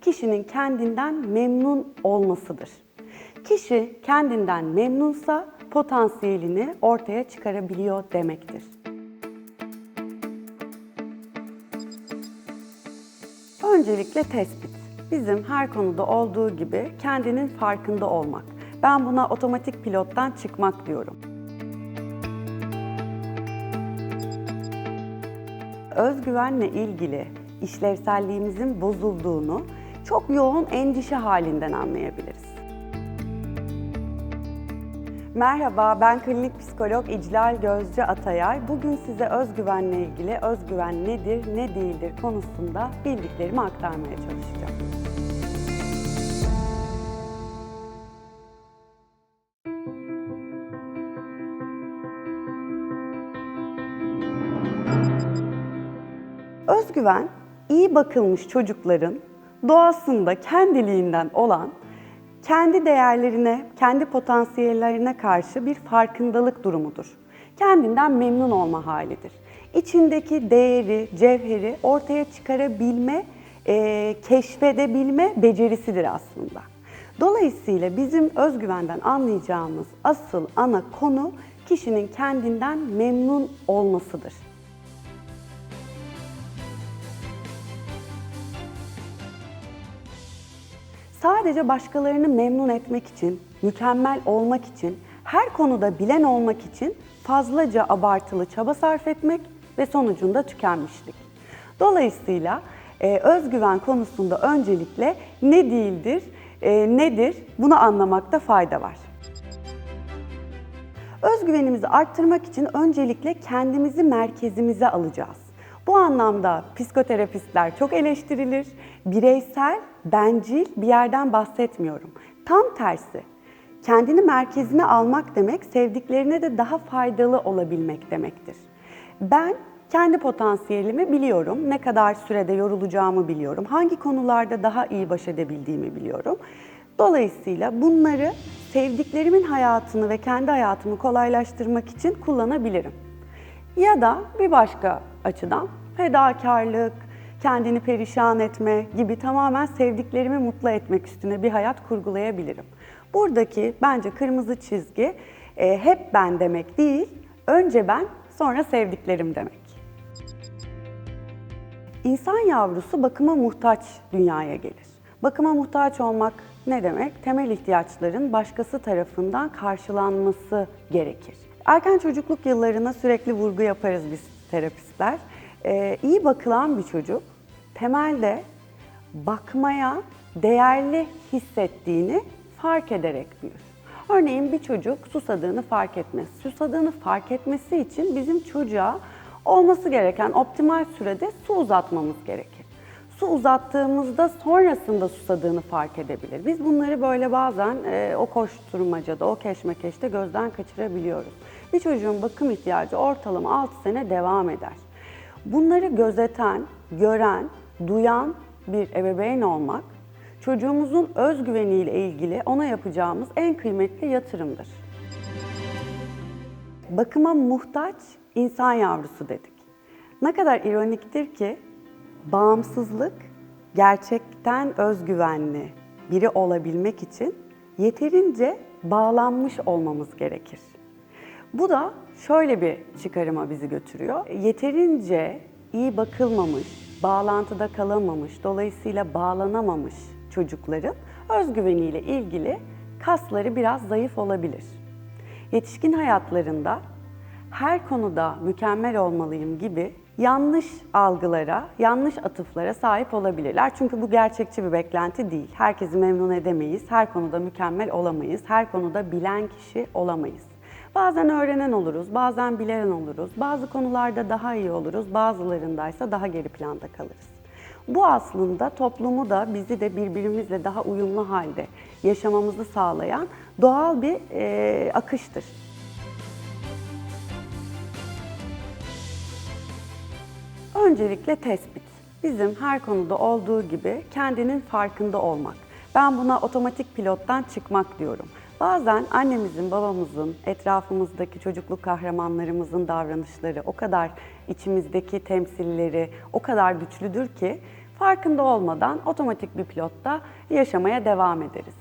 Kişinin kendinden memnun olmasıdır. Kişi kendinden memnunsa potansiyelini ortaya çıkarabiliyor demektir. Öncelikle tespit. Bizim her konuda olduğu gibi kendinin farkında olmak. Ben buna otomatik pilottan çıkmak diyorum. Özgüvenle ilgili işlevselliğimizin bozulduğunu çok yoğun endişe halinden anlayabiliriz. Merhaba, ben klinik psikolog İclal Gözcü Atayay. Bugün size özgüvenle ilgili özgüven nedir, ne değildir konusunda bildiklerimi aktarmaya çalışacağım. Özgüven, iyi bakılmış çocukların doğasında kendiliğinden olan kendi değerlerine, kendi potansiyellerine karşı bir farkındalık durumudur. Kendinden memnun olma halidir. İçindeki değeri, cevheri ortaya çıkarabilme, eee, keşfedebilme becerisidir aslında. Dolayısıyla bizim özgüvenden anlayacağımız asıl ana konu kişinin kendinden memnun olmasıdır. Sadece başkalarını memnun etmek için, mükemmel olmak için, her konuda bilen olmak için fazlaca abartılı çaba sarf etmek ve sonucunda tükenmişlik. Dolayısıyla e, özgüven konusunda öncelikle ne değildir, e, nedir bunu anlamakta fayda var. Özgüvenimizi arttırmak için öncelikle kendimizi merkezimize alacağız. Bu anlamda psikoterapistler çok eleştirilir. Bireysel, bencil bir yerden bahsetmiyorum. Tam tersi. Kendini merkezine almak demek sevdiklerine de daha faydalı olabilmek demektir. Ben kendi potansiyelimi biliyorum. Ne kadar sürede yorulacağımı biliyorum. Hangi konularda daha iyi baş edebildiğimi biliyorum. Dolayısıyla bunları sevdiklerimin hayatını ve kendi hayatımı kolaylaştırmak için kullanabilirim. Ya da bir başka açıdan fedakarlık, kendini perişan etme gibi tamamen sevdiklerimi mutlu etmek üstüne bir hayat kurgulayabilirim. Buradaki bence kırmızı çizgi e, hep ben demek değil, önce ben sonra sevdiklerim demek. İnsan yavrusu bakıma muhtaç dünyaya gelir. Bakıma muhtaç olmak ne demek? Temel ihtiyaçların başkası tarafından karşılanması gerekir. Erken çocukluk yıllarına sürekli vurgu yaparız biz terapistler. Ee, iyi bakılan bir çocuk temelde bakmaya değerli hissettiğini fark ederek büyür. Örneğin bir çocuk susadığını fark etmez. Susadığını fark etmesi için bizim çocuğa olması gereken optimal sürede su uzatmamız gerekir. Su uzattığımızda sonrasında susadığını fark edebilir. Biz bunları böyle bazen e, o koşturmacada, o keşmekeşte gözden kaçırabiliyoruz. Bir çocuğun bakım ihtiyacı ortalama 6 sene devam eder. Bunları gözeten, gören, duyan bir ebeveyn olmak çocuğumuzun özgüveniyle ilgili ona yapacağımız en kıymetli yatırımdır. Bakıma muhtaç insan yavrusu dedik. Ne kadar ironiktir ki bağımsızlık gerçekten özgüvenli biri olabilmek için yeterince bağlanmış olmamız gerekir. Bu da şöyle bir çıkarıma bizi götürüyor. Yeterince iyi bakılmamış, bağlantıda kalamamış, dolayısıyla bağlanamamış çocukların özgüveniyle ilgili kasları biraz zayıf olabilir. Yetişkin hayatlarında her konuda mükemmel olmalıyım gibi yanlış algılara, yanlış atıflara sahip olabilirler. Çünkü bu gerçekçi bir beklenti değil. Herkesi memnun edemeyiz, her konuda mükemmel olamayız, her konuda bilen kişi olamayız. Bazen öğrenen oluruz, bazen bilen oluruz, bazı konularda daha iyi oluruz, bazılarındaysa daha geri planda kalırız. Bu aslında toplumu da bizi de birbirimizle daha uyumlu halde yaşamamızı sağlayan doğal bir e, akıştır. Öncelikle tespit. Bizim her konuda olduğu gibi kendinin farkında olmak. Ben buna otomatik pilottan çıkmak diyorum. Bazen annemizin, babamızın, etrafımızdaki çocukluk kahramanlarımızın davranışları o kadar içimizdeki temsilleri o kadar güçlüdür ki farkında olmadan otomatik bir pilotta yaşamaya devam ederiz.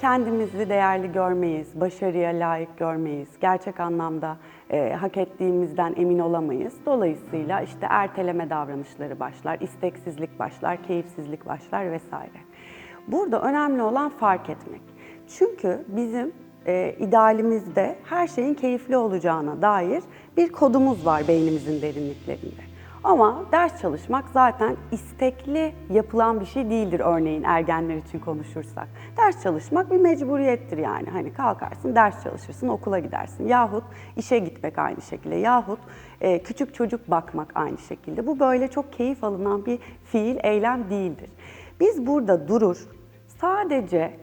Kendimizi değerli görmeyiz, başarıya layık görmeyiz, gerçek anlamda e, hak ettiğimizden emin olamayız. Dolayısıyla işte erteleme davranışları başlar, isteksizlik başlar, keyifsizlik başlar vesaire. Burada önemli olan fark etmek. Çünkü bizim e, idealimizde her şeyin keyifli olacağına dair bir kodumuz var beynimizin derinliklerinde. Ama ders çalışmak zaten istekli yapılan bir şey değildir örneğin ergenler için konuşursak. Ders çalışmak bir mecburiyettir yani. Hani kalkarsın, ders çalışırsın, okula gidersin. Yahut işe gitmek aynı şekilde. Yahut e, küçük çocuk bakmak aynı şekilde. Bu böyle çok keyif alınan bir fiil, eylem değildir. Biz burada durur, sadece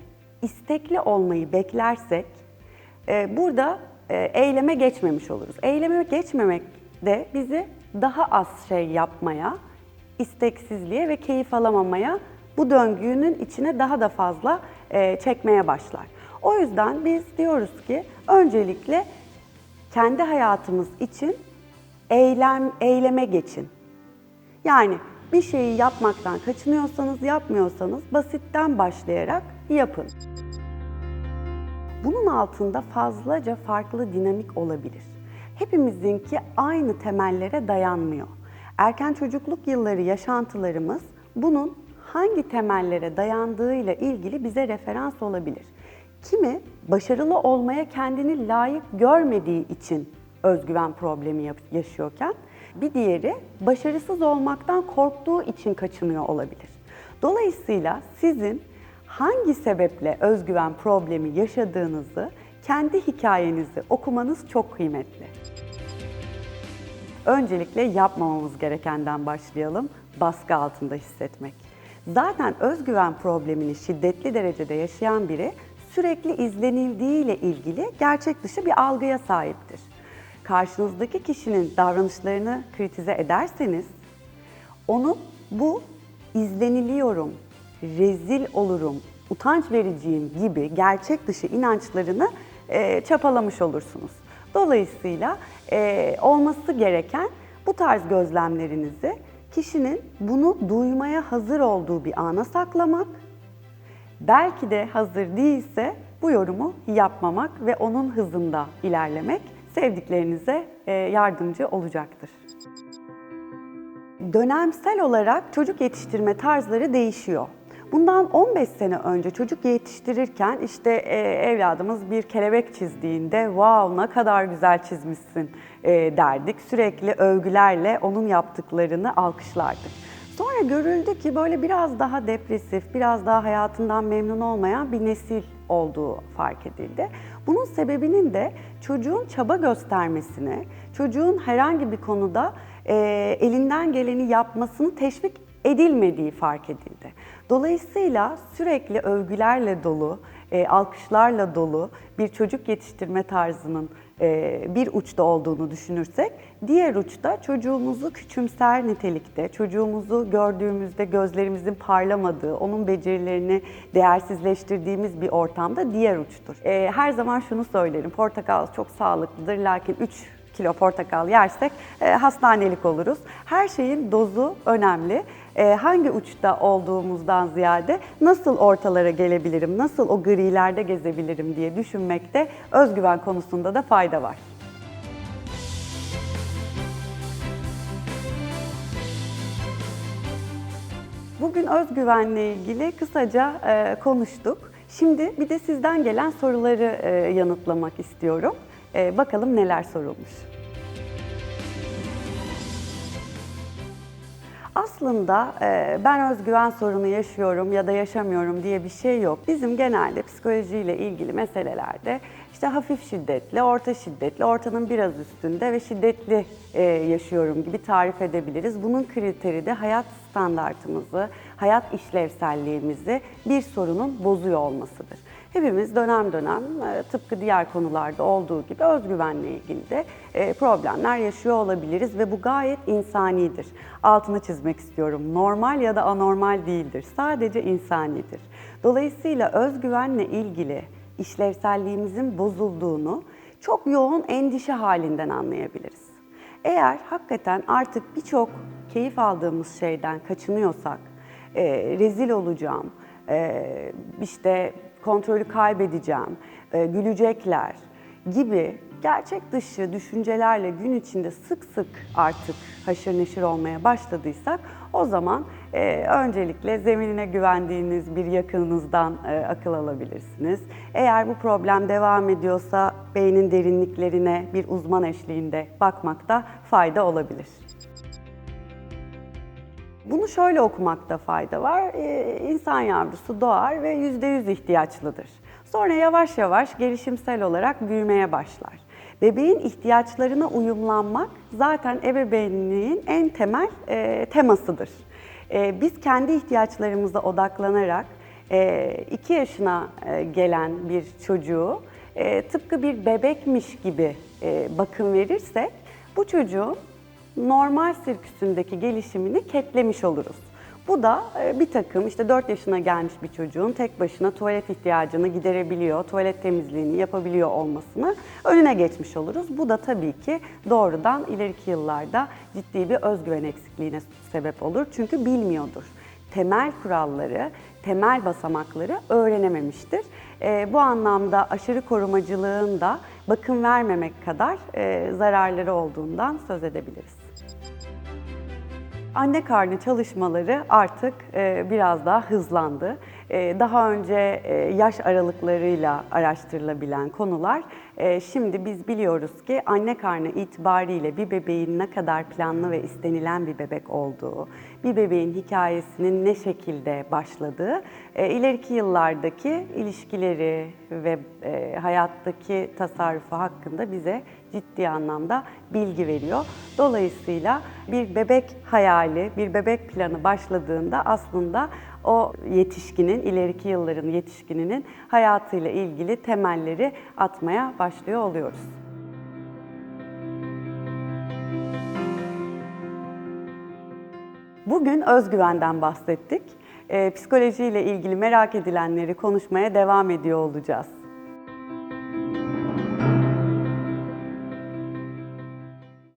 istekli olmayı beklersek e, burada e, eyleme geçmemiş oluruz. Eyleme geçmemek de bizi daha az şey yapmaya, isteksizliğe ve keyif alamamaya bu döngünün içine daha da fazla e, çekmeye başlar. O yüzden biz diyoruz ki öncelikle kendi hayatımız için eylem eyleme geçin. Yani bir şeyi yapmaktan kaçınıyorsanız, yapmıyorsanız basitten başlayarak yapın. Bunun altında fazlaca farklı dinamik olabilir. Hepimizinki aynı temellere dayanmıyor. Erken çocukluk yılları yaşantılarımız bunun hangi temellere dayandığıyla ilgili bize referans olabilir. Kimi başarılı olmaya kendini layık görmediği için özgüven problemi yaşıyorken bir diğeri başarısız olmaktan korktuğu için kaçınıyor olabilir. Dolayısıyla sizin hangi sebeple özgüven problemi yaşadığınızı kendi hikayenizi okumanız çok kıymetli. Öncelikle yapmamamız gerekenden başlayalım. Baskı altında hissetmek. Zaten özgüven problemini şiddetli derecede yaşayan biri sürekli izlenildiğiyle ilgili gerçek dışı bir algıya sahiptir. Karşınızdaki kişinin davranışlarını kritize ederseniz onu bu izleniliyorum, rezil olurum, utanç vericiyim gibi gerçek dışı inançlarını e, çapalamış olursunuz. Dolayısıyla e, olması gereken bu tarz gözlemlerinizi kişinin bunu duymaya hazır olduğu bir ana saklamak, belki de hazır değilse bu yorumu yapmamak ve onun hızında ilerlemek sevdiklerinize e, yardımcı olacaktır. Dönemsel olarak çocuk yetiştirme tarzları değişiyor. Bundan 15 sene önce çocuk yetiştirirken işte e, evladımız bir kelebek çizdiğinde wow ne kadar güzel çizmişsin e, derdik. Sürekli övgülerle onun yaptıklarını alkışlardık. Sonra görüldü ki böyle biraz daha depresif, biraz daha hayatından memnun olmayan bir nesil olduğu fark edildi. Bunun sebebinin de çocuğun çaba göstermesini, çocuğun herhangi bir konuda e, elinden geleni yapmasını teşvik edilmediği fark edildi. Dolayısıyla sürekli övgülerle dolu, e, alkışlarla dolu bir çocuk yetiştirme tarzının e, bir uçta olduğunu düşünürsek, diğer uçta çocuğumuzu küçümser nitelikte, çocuğumuzu gördüğümüzde gözlerimizin parlamadığı, onun becerilerini değersizleştirdiğimiz bir ortamda diğer uçtur. E, her zaman şunu söylerim, portakal çok sağlıklıdır lakin 3 kilo portakal yersek e, hastanelik oluruz. Her şeyin dozu önemli. E, hangi uçta olduğumuzdan ziyade nasıl ortalara gelebilirim, nasıl o grilerde gezebilirim diye düşünmekte özgüven konusunda da fayda var. Bugün özgüvenle ilgili kısaca e, konuştuk. Şimdi bir de sizden gelen soruları e, yanıtlamak istiyorum. E, bakalım neler sorulmuş. Aslında e, ben özgüven sorunu yaşıyorum ya da yaşamıyorum diye bir şey yok. Bizim genelde psikolojiyle ilgili meselelerde işte hafif şiddetli, orta şiddetli, ortanın biraz üstünde ve şiddetli e, yaşıyorum gibi tarif edebiliriz. Bunun kriteri de hayat standartımızı, hayat işlevselliğimizi bir sorunun bozuyor olmasıdır. Hepimiz dönem dönem e, tıpkı diğer konularda olduğu gibi özgüvenle ilgili de e, problemler yaşıyor olabiliriz ve bu gayet insanidir. Altını çizmek istiyorum. Normal ya da anormal değildir. Sadece insanidir. Dolayısıyla özgüvenle ilgili işlevselliğimizin bozulduğunu çok yoğun endişe halinden anlayabiliriz. Eğer hakikaten artık birçok keyif aldığımız şeyden kaçınıyorsak, e, rezil olacağım, e, işte kontrolü kaybedeceğim, e, gülecekler gibi gerçek dışı düşüncelerle gün içinde sık sık artık haşır neşir olmaya başladıysak o zaman e, öncelikle zeminine güvendiğiniz bir yakınınızdan e, akıl alabilirsiniz. Eğer bu problem devam ediyorsa beynin derinliklerine bir uzman eşliğinde bakmakta fayda olabilir. Bunu şöyle okumakta fayda var. Ee, insan yavrusu doğar ve yüzde yüz ihtiyaçlıdır. Sonra yavaş yavaş gelişimsel olarak büyümeye başlar. Bebeğin ihtiyaçlarına uyumlanmak zaten ebeveynliğin en temel e, temasıdır. E, biz kendi ihtiyaçlarımıza odaklanarak 2 yaşına e, gelen bir çocuğu tıpkı bir bebekmiş gibi bakım verirsek bu çocuğun normal sirküsündeki gelişimini ketlemiş oluruz. Bu da e, bir takım işte 4 yaşına gelmiş bir çocuğun tek başına tuvalet ihtiyacını giderebiliyor, tuvalet temizliğini yapabiliyor olmasını önüne geçmiş oluruz. Bu da tabii ki doğrudan ileriki yıllarda ciddi bir özgüven eksikliğine sebep olur. Çünkü bilmiyordur. Temel kuralları, temel basamakları öğrenememiştir. E, bu anlamda aşırı korumacılığın da bakım vermemek kadar e, zararları olduğundan söz edebiliriz. Anne karnı çalışmaları artık e, biraz daha hızlandı. E, daha önce e, yaş aralıklarıyla araştırılabilen konular, şimdi biz biliyoruz ki anne karnı itibariyle bir bebeğin ne kadar planlı ve istenilen bir bebek olduğu, bir bebeğin hikayesinin ne şekilde başladığı, e, ileriki yıllardaki ilişkileri ve e, hayattaki tasarrufu hakkında bize ciddi anlamda bilgi veriyor. Dolayısıyla bir bebek hayali, bir bebek planı başladığında aslında o yetişkinin, ileriki yılların yetişkininin hayatıyla ilgili temelleri atmaya başlıyor oluyoruz. Bugün özgüvenden bahsettik. Ee, psikolojiyle ilgili merak edilenleri konuşmaya devam ediyor olacağız.